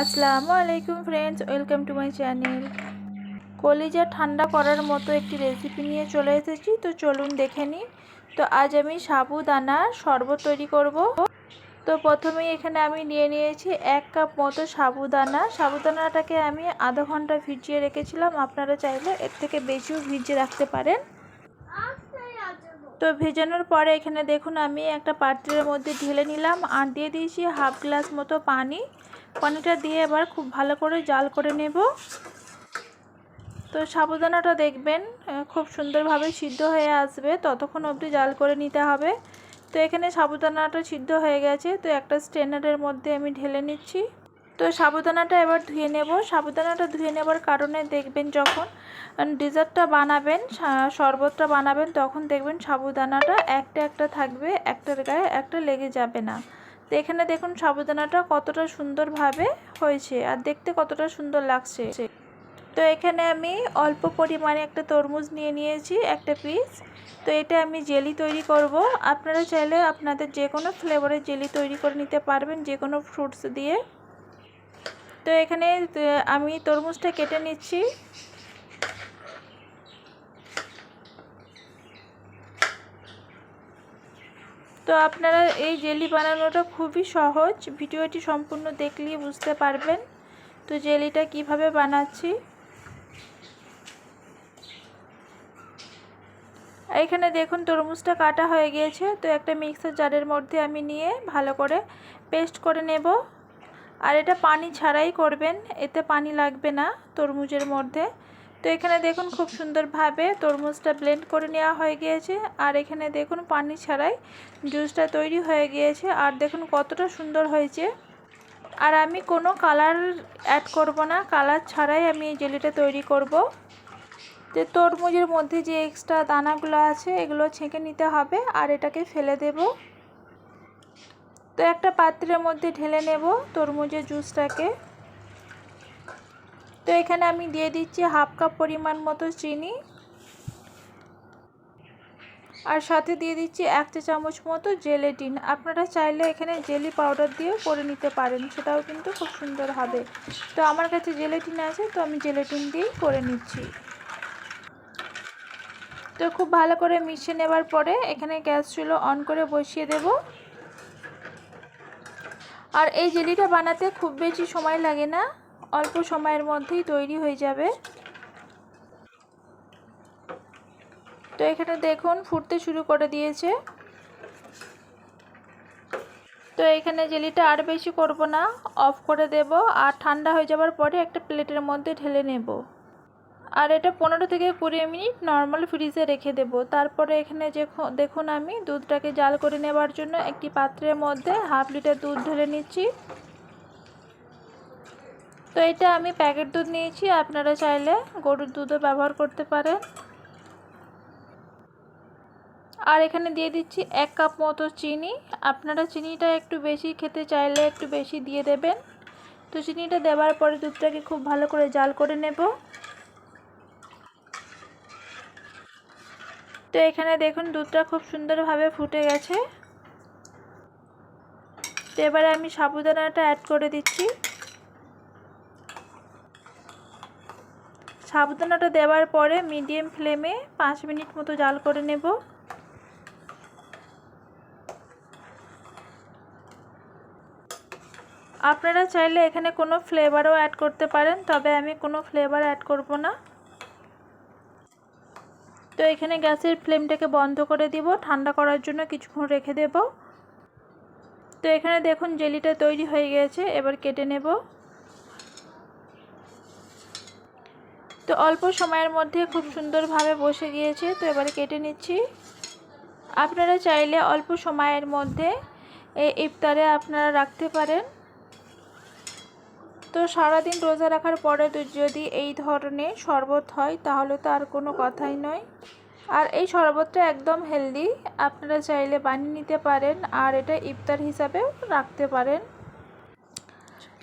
আসসালামু আলাইকুম friends welcome to my channel কলিজা ঠান্ডা করার মতো একটি রেসিপি নিয়ে চলে এসেছি, তো চলুন দেখে নিই। তো আজ আমি সাবুদানার শরবত তৈরি করব। তো প্রথমেই এখানে আমি নিয়ে নিয়েছি এক কাপ মতো সাবুদানা। সাবুদানাটাকে আমি আধা ঘণ্টা ভিজিয়ে রেখেছিলাম, আপনারা চাইলে এর থেকে বেশিও ভিজিয়ে রাখতে পারেন। তো ভেজানোর পরে এখানে দেখুন, আমি একটা পাত্রের মধ্যে ঢেলে নিলাম। আর দিয়ে দিয়েছি হাফ গ্লাস মতো পানি। পানিটা দিয়ে এবার খুব ভালো করে জাল করে নেব। তো সাবুদানাটা দেখবেন খুব সুন্দরভাবে সিদ্ধ হয়ে আসবে। ততক্ষণ অবধি জাল করে নিতে হবে। তো এখানে সাবুদানাটা সিদ্ধ হয়ে গেছে। তো একটা স্ট্রেনারের মধ্যে আমি ঢেলে নিচ্ছি। তো সাবুদানাটা এবার ধুয়ে নেব। সাবুদানাটা ধুয়ে নেবার কারণে দেখবেন যখন ডিজার্টটা বানাবেন শরবতটা বানাবেন, তখন দেখবেন সাবুদানাটা একটা একটা থাকবে, একটার গায়ে একটা লেগে যাবে না। তো এখানে দেখুন সাবুদানাটা কতটা সুন্দরভাবে হয়েছে আর দেখতে কতটা সুন্দর লাগছে। তো এখানে আমি অল্প পরিমাণে একটা তরমুজ নিয়ে নিয়েছি, একটা পিস তো এটা আমি জেলি তৈরি করব। আপনারা চাইলে আপনাদের যে কোনো ফ্লেভারের জেলি তৈরি করে নিতে পারবেন, যে কোনো ফ্রুটস দিয়ে। তো এখানে আমি তরমুজটা কেটে নিচ্ছি। তো আপনারা এই জেলি বানানোটা খুবই সহজ। ভিডিওটি সম্পূর্ণ দেখলেই বুঝতে পারবেন তো জেলিটা কীভাবে বানাচ্ছি। এখানে দেখুন তরমুজটা কাটা হয়ে গিয়েছে, তো একটা মিক্সার জারের মধ্যে আমি নিয়ে ভালো করে পেস্ট করে নেব। আর এটা পানি ছাড়াই করবেন, এতে পানি লাগবে না তরমুজের মধ্যে। তো এখানে দেখুন খুব সুন্দরভাবে তরমুজটা ব্লেন্ড করে নেওয়া হয়ে গিয়েছে। আর এখানে দেখুন পানি ছাড়াই জুসটা তৈরি হয়ে গিয়েছে। আর দেখুন কতটা সুন্দর হয়েছে। আর আমি কোনো কালার অ্যাড করব না। কালার ছাড়াই আমি এই জেলিটা তৈরি করব। তো তরমুজের মধ্যে যে এক্সট্রা দানাগুলো আছে, এগুলো ছেঁকে নিতে হবে আর এটাকে ফেলে দেব। তো একটা পাত্রের মধ্যে ঢেলে নেব তরমুজের জুসটাকে তো এখানে আমি দিয়ে দিচ্ছি হাফ কাপ পরিমাণ মতো চিনি। আর সাথে দিয়ে দিচ্ছি এক চা চামচ মতো জেলেটিন। আপনারা চাইলে এখানে জেলি পাউডার দিয়েও করে নিতে পারেন, সেটাও কিন্তু খুব সুন্দর হবে। তো আমার কাছে জেলেটিন আছে, তো আমি জেলেটিন দিয়েই করে নিচ্ছি। তো খুব ভালো করে মিশিয়ে নেবার পরে এখানে গ্যাস চুলো অন করে বসিয়ে দেব। আর এই জেলিটা বানাতে খুব বেশি সময় লাগে না। অল্প সময়ের মধ্যেই তৈরি হয়ে যাবে। তো এখানে দেখুন, ফুটতে শুরু করে দিয়েছে। তো এখানে জেলিটা আর বেশি করব না, অফ করে দেব আর ঠান্ডা হয়ে যাবার পরে একটা প্লেটের মধ্যে ঢেলে নেব। আর এটা পনেরো থেকে কুড়ি মিনিট নর্মাল ফ্রিজে রেখে দেব। তারপরে এখানে যে দেখুন আমি দুধটাকে জাল করে নেবার জন্য একটি পাত্রের মধ্যে হাফ লিটার দুধ ঢেলে নিচ্ছি। তো এটা আমি প্যাকেট দুধ নিয়েছি, আপনারা চাইলে গরুর দুধও ব্যবহার করতে পারেন। আর এখানে দিয়ে দিচ্ছি এক কাপ মতো চিনি। আপনারা চিনিটা একটু বেশি খেতে চাইলে একটু বেশি দিয়ে দেবেন। তো চিনিটা দেওয়ার পরে দুধটাকে খুব ভালো করে জাল করে নেব। তো এখানে দেখুন দুধটা খুব সুন্দরভাবে ফুটে গেছে। তো এবারে আমি সাবুদানাটা অ্যাড করে দিচ্ছি। সাবুদানাটা দেওয়ার পরে মিডিয়াম ফ্লেমে পাঁচ মিনিট মতো জাল করে নেব। আপনারা চাইলে এখানে কোনো ফ্লেভারও অ্যাড করতে পারেন, তবে আমি কোনো ফ্লেভার অ্যাড করব না। তো এখানে গ্যাসের ফ্লেমটাকে বন্ধ করে দিব, ঠান্ডা করার জন্য কিছুক্ষণ রেখে দেব। তো এখানে দেখুন জেলিটা তৈরি হয়ে গেছে, এবার কেটে নেব। তো অল্প সময়ের মধ্যে খুব সুন্দরভাবে বসে গিয়েছে, তো এবারে কেটে নিচ্ছি। আপনারা চাইলে অল্প সময়ের মধ্যে এই ইফতারে আপনারা রাখতে পারেন। তো সারাদিন রোজা রাখার পরে যদি এই ধরনের শরবত হয়, তাহলে তো আর কোনো কথাই নয়। আর এই শরবতটা একদম হেলদি, আপনারা চাইলে বানিয়ে নিতে পারেন, আর এটা ইফতার হিসাবেও রাখতে পারেন।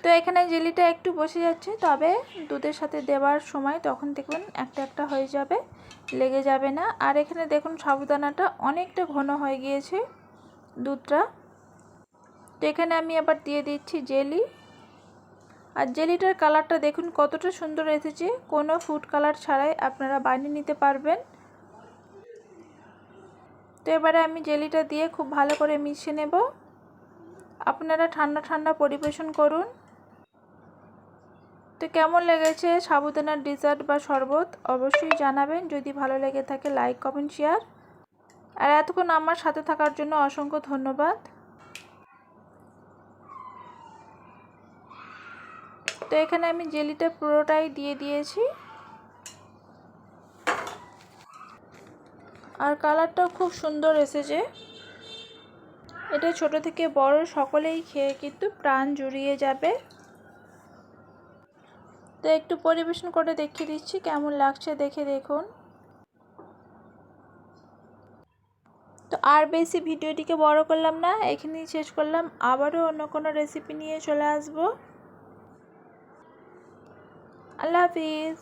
তো এখানে জেলিটা একটু বসে যাচ্ছে, তবে দুধের সাথে দেওয়ার সময় তখন দেখবেন একটা একটা হয়ে যাবে, লেগে যাবে না। আর এখানে দেখুন সাবুদানাটা অনেকটা ঘন হয়ে গিয়েছে দুধটা। তো এখানে আমি আবার দিয়ে দিচ্ছি জেলি। আর জেলিটার কালারটা দেখুন কতটা সুন্দর এসেছে, কোনো ফুড কালার ছাড়াই আপনারা বানিয়ে নিতে পারবেন। তো এবারে আমি জেলিটা দিয়ে খুব ভালো করে মিশিয়ে নেব। আপনারা ঠান্ডা ঠান্ডা পরিবেশন করুন। তো কেমন লেগেছে সাবুদানার ডিজার্ট বা শরবত? অবশ্যই জানাবেন। যদি ভালো লেগে থাকে লাইক কমেন্ট শেয়ার আর এতক্ষণ আমার সাথে থাকার জন্য অসংখ্য ধন্যবাদ। তো এখানে আমি জেলিটা পুরোটাই দিয়ে দিয়েছি। আর কালারটাও খুব সুন্দর এসেছে। এটা ছোট থেকে বড়, সকলেই খেয়ে কিন্তু প্রাণ জুড়িয়ে যাবে। তো একটু পরিবেশন করে দেখিয়ে দিচ্ছি, কেমন লাগছে দেখে দেখুন। তো আর বেশি ভিডিওটিকে বড় করলাম না, এখানেই শেষ করলাম। আবারও অন্য কোনো রেসিপি নিয়ে চলে আসব। আল্লাহ হাফিজ।